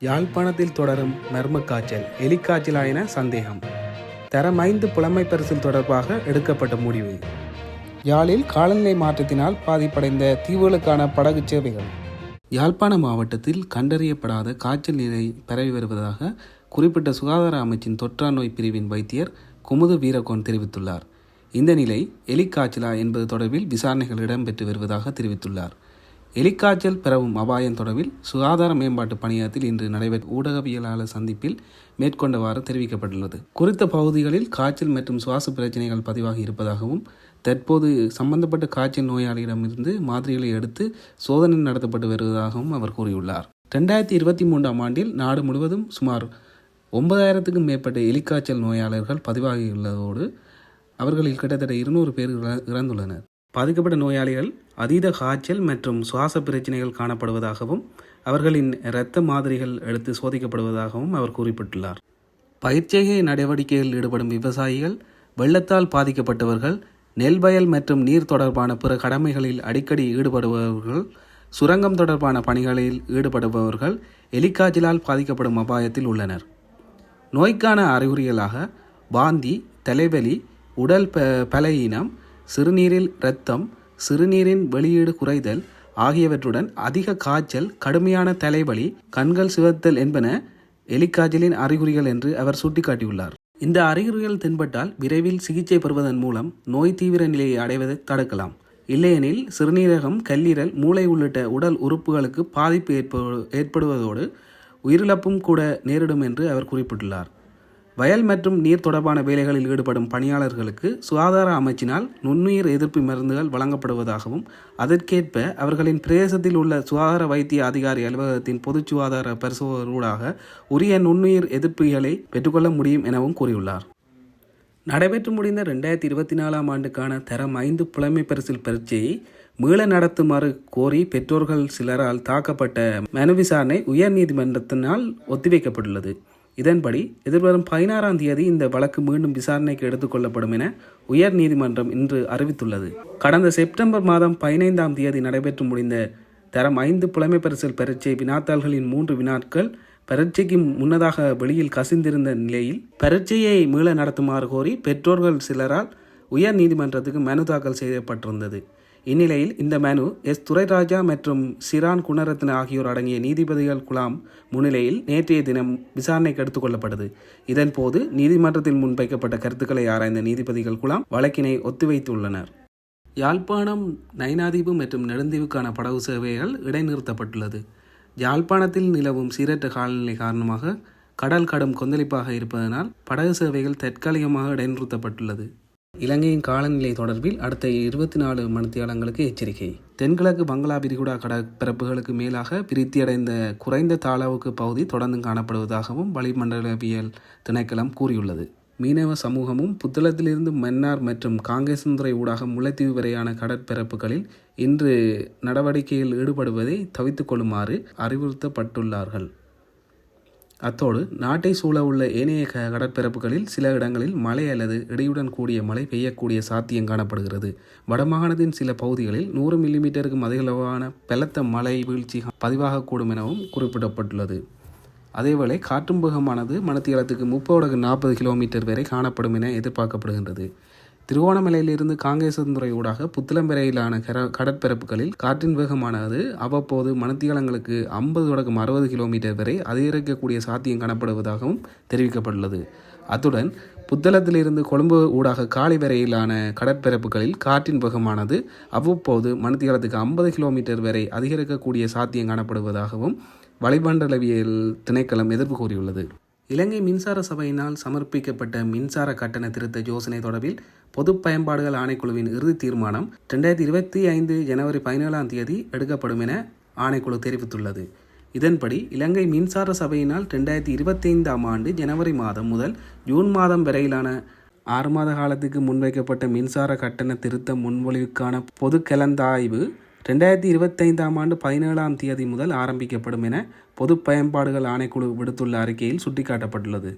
யாழ்ப்பாணத்தில் தொடரும் மர்ம காய்ச்சல் எலிக்காய்ச்சலா என சந்தேகம். தரம் ஐந்து புலமை பரிசில் தொடர்பாக எடுக்கப்பட்ட முடிவு. யாழில் காலநிலை மாற்றத்தினால் பாதிப்படைந்த தீவுகளுக்கான படகு சேவைகள். யாழ்ப்பாண மாவட்டத்தில் கண்டறியப்படாத காய்ச்சல் நிலை பரவி வருவதாக குறிப்பிட்ட சுகாதார அமைச்சின் தொற்றா நோய் பிரிவின் வைத்தியர் குமுது வீரகோன் தெரிவித்துள்ளார். இந்த நிலை எலிக்காய்ச்சலா என்பது தொடர்பில் விசாரணைகள் இடம்பெற்று வருவதாக தெரிவித்துள்ளார். எலிக்காய்ச்சல் பெறவும் அபாயம் தொடர்பில் சுகாதார மேம்பாட்டு பணியகத்தில் இன்று நடைபெற்ற ஊடகவியலாளர் சந்திப்பில் மேற்கொண்டவாறு தெரிவிக்கப்பட்டுள்ளது. குறித்த பகுதிகளில் காய்ச்சல் மற்றும் சுவாச பிரச்சனைகள் பதிவாகி இருப்பதாகவும் தற்போது சம்பந்தப்பட்ட காய்ச்சல் நோயாளியிடமிருந்து மாதிரிகளை எடுத்து சோதனை நடத்தப்பட்டு வருவதாகவும் அவர் கூறியுள்ளார். ரெண்டாயிரத்தி இருபத்தி மூன்றாம் ஆண்டில் நாடு முழுவதும் சுமார் ஒன்பதாயிரத்துக்கும் மேற்பட்ட எலிக்காய்ச்சல் நோயாளர்கள் பதிவாகியுள்ளதோடு அவர்களில் கிட்டத்தட்ட இருநூறு பேர் இறந்துள்ளனர். பாதிக்கப்பட்ட நோயாளிகள் அதீத காய்ச்சல் மற்றும் சுவாச பிரச்சனைகள் காணப்படுவதாகவும் அவர்களின் இரத்த மாதிரிகள் எடுத்து சோதிக்கப்படுவதாகவும் அவர் குறிப்பிட்டுள்ளார். பயிர்ச்செய்கை நடவடிக்கையில் ஈடுபடும் விவசாயிகள் வெள்ளத்தால் பாதிக்கப்பட்டவர்கள் நெல் வயல் மற்றும் நீர் தொடர்பான பிற கடமைகளில் அடிக்கடி ஈடுபடுபவர்கள் சுரங்கம் தொடர்பான பணிகளில் ஈடுபடுபவர்கள் எலிக்காய்ச்சலால் பாதிக்கப்படும் அபாயத்தில் உள்ளனர். நோய்க்கான அறிகுறிகளாக வாந்தி தலைவலி உடல் ப பலவீனம் சிறுநீரில் இரத்தம் சிறுநீரின் வெளியீடு குறைதல் ஆகியவற்றுடன் அதிக காய்ச்சல் கடுமையான தலைவலி கண்கள் சிவத்தல் என்பன எலிக்காய்ச்சலின் அறிகுறிகள் என்று அவர் சுட்டிக்காட்டியுள்ளார். இந்த அறிகுறிகள் தென்பட்டால் விரைவில் சிகிச்சை பெறுவதன் மூலம் நோய் தீவிர நிலையை அடைவதை தடுக்கலாம். இல்லையெனில் சிறுநீரகம் கல்லீரல் மூளை உள்ளிட்ட உடல் உறுப்புகளுக்கு பாதிப்பு ஏற்ப ஏற்படுவதோடு உயிரிழப்பும் கூட நேரிடும் என்று அவர் குறிப்பிட்டுள்ளார். வயல் மற்றும் நீர் தொடர்பான வேலைகளில் ஈடுபடும் பணியாளர்களுக்கு சுகாதார அமைச்சினால் நுண்ணுயிர் எதிர்ப்பு மருந்துகள் வழங்கப்படுவதாகவும் அதற்கேற்ப அவர்களின் பிரதேசத்தில் உள்ள சுகாதார வைத்திய அதிகாரி அலுவலகத்தின் பொது சுகாதார பரிசோதனூடாக உரிய நுண்ணுயிர் எதிர்ப்புகளை பெற்றுக்கொள்ள முடியும் எனவும் கூறியுள்ளார். நடைபெற்று முடிந்த ரெண்டாயிரத்தி இருபத்தி நாலாம் ஆண்டுக்கான தரம் ஐந்து புலமை பரிசில் பரீட்சையை மீள நடத்துமாறு கோரி பெற்றோர்கள் சிலரால் தாக்கப்பட்ட மனு விசாரணை உயர்நீதிமன்றத்தினால் ஒத்திவைக்கப்பட்டுள்ளது. இதன்படி எதிர்வரும் பதினாறாம் தேதி இந்த வழக்கு மீண்டும் விசாரணைக்கு எடுத்துக்கொள்ளப்படும் என உயர் நீதிமன்றம் இன்று அறிவித்துள்ளது. கடந்த செப்டம்பர் மாதம் பதினைந்தாம் தேதி நடைபெற்று முடிந்த தரம் ஐந்து புலமை பரிசில் பரீட்சை வினாத்தாள்களின் மூன்று வினாட்கள் பரீட்சைக்கு முன்னதாக வெளியில் கசிந்திருந்த நிலையில் பரீட்சையை மீள நடத்துமாறு கோரி பெற்றோர்கள் சிலரால் உயர் நீதிமன்றத்துக்கு மனு தாக்கல் செய்யப்பட்டிருந்தது. இந்நிலையில் இந்த மனு எஸ். துரைராஜா மற்றும் சிரான் குணரத்ன ஆகியோர் அடங்கிய நீதிபதிகள் குழாம் முன்னிலையில் நேற்றைய தினம் விசாரணைக்கு எடுத்துக் கொள்ளப்பட்டது. இதன்போது நீதிமன்றத்தில் முன்வைக்கப்பட்ட கருத்துக்களை ஆராய்ந்த நீதிபதிகள் குழாம் வழக்கினை ஒத்திவைத்துள்ளனர். யாழ்ப்பாணம் நைனாதீவு மற்றும் நெடுந்தீவுக்கான படகு சேவைகள் இடைநிறுத்தப்பட்டுள்ளது. யாழ்ப்பாணத்தில் நிலவும் சீரற்ற காலநிலை காரணமாக கடல் கடும் கொந்தளிப்பாக இருப்பதனால் படகு சேவைகள் தற்காலிகமாக இடைநிறுத்தப்பட்டுள்ளது. இலங்கையின் காலநிலை தொடர்பில் அடுத்த இருபத்தி நாலு மணித்தியாலங்களுக்கு எச்சரிக்கை. தென்கிழக்கு பங்களா விரிகுடா கடற்பரப்புகளுக்கு மேலாக பிரித்தியடைந்த குறைந்த தாளவுக்கு பகுதி தொடர்ந்து காணப்படுவதாகவும் வளிமண்டலவியல் திணைக்களம் கூறியுள்ளது. மீனவ சமூகமும் புத்தளத்திலிருந்து மன்னார் மற்றும் காங்கேசந்துறை ஊடாக முல்லைத்தீவு வரையான கடற்பரப்புகளில் இன்று நடவடிக்கையில் ஈடுபடுவதை தவித்துக் கொள்ளுமாறு அறிவுறுத்தப்பட்டுள்ளார்கள். அத்தோடு நாட்டை சூழ உள்ள ஏனைய க- கடற்பரப்புகளில் சில இடங்களில் மழை அல்லது இடியுடன் கூடிய மழை பெய்யக்கூடிய சாத்தியம் காணப்படுகிறது. வடமாகாணத்தின் சில பகுதிகளில் நூறு மில்லிமீட்டருக்கும் அதிகளவான பலத்த மழை வீழ்ச்சி பதிவாகக்கூடும் எனவும் குறிப்பிடப்பட்டுள்ளது. அதேவேளை காற்றும் வேகமானது மணத்தியாலத்துக்கு முப்பது நாற்பது கிலோமீட்டர் வரை காணப்படும் என எதிர்பார்க்கப்படுகின்றது. திருவோணமலையிலிருந்து காங்கேசந்துறை ஊடாக புத்தளம்பிரையிலான கர கடற்பரப்புகளில் காற்றின் வேகமானது அவ்வப்போது மணத்தியாலங்களுக்கு ஐம்பது தொடக்கம் அறுபது கிலோமீட்டர் வரை அதிகரிக்கக்கூடிய சாத்தியம் காணப்படுவதாகவும் தெரிவிக்கப்பட்டுள்ளது. அத்துடன் புத்தளத்திலிருந்து கொழும்பு ஊடாக காலை வரையிலான கடற்பரப்புகளில் காற்றின் வேகமானது அவ்வப்போது மணித்தியாலத்துக்கு ஐம்பது கிலோமீட்டர் வரை அதிகரிக்கக்கூடிய சாத்தியம் காணப்படுவதாகவும் வளிமண்டலவியல் திணைக்களம் எதிர்ப்பு கூறியுள்ளது. இலங்கை மின்சார சபையினால் சமர்ப்பிக்கப்பட்ட மின்சார கட்டண திருத்த யோசனை தொடர்பில் பொது பயன்பாடுகள் ஆணைக்குழுவின் இறுதி தீர்மானம் ரெண்டாயிரத்தி இருபத்தி ஐந்து ஜனவரி பதினேழாம் தேதி எடுக்கப்படும் என ஆணைக்குழு தெரிவித்துள்ளது. இதன்படி இலங்கை மின்சார சபையினால் ரெண்டாயிரத்தி இருபத்தைந்தாம் ஆண்டு ஜனவரி மாதம் முதல் ஜூன் மாதம் வரையிலான ஆறு மாத காலத்துக்கு முன்வைக்கப்பட்ட மின்சார கட்டண திருத்த முன்மொழிவுக்கான பொது கலந்தாய்வு ரெண்டாயிரத்தி இருபத்தைந்தாம் ஆண்டு பதினேழாம் தேதி முதல் ஆரம்பிக்கப்படும் என பொது பயன்பாடுகள் ஆணைக்குழு விடுத்துள்ள அறிக்கையில் சுட்டிக்காட்டப்பட்டுள்ளது.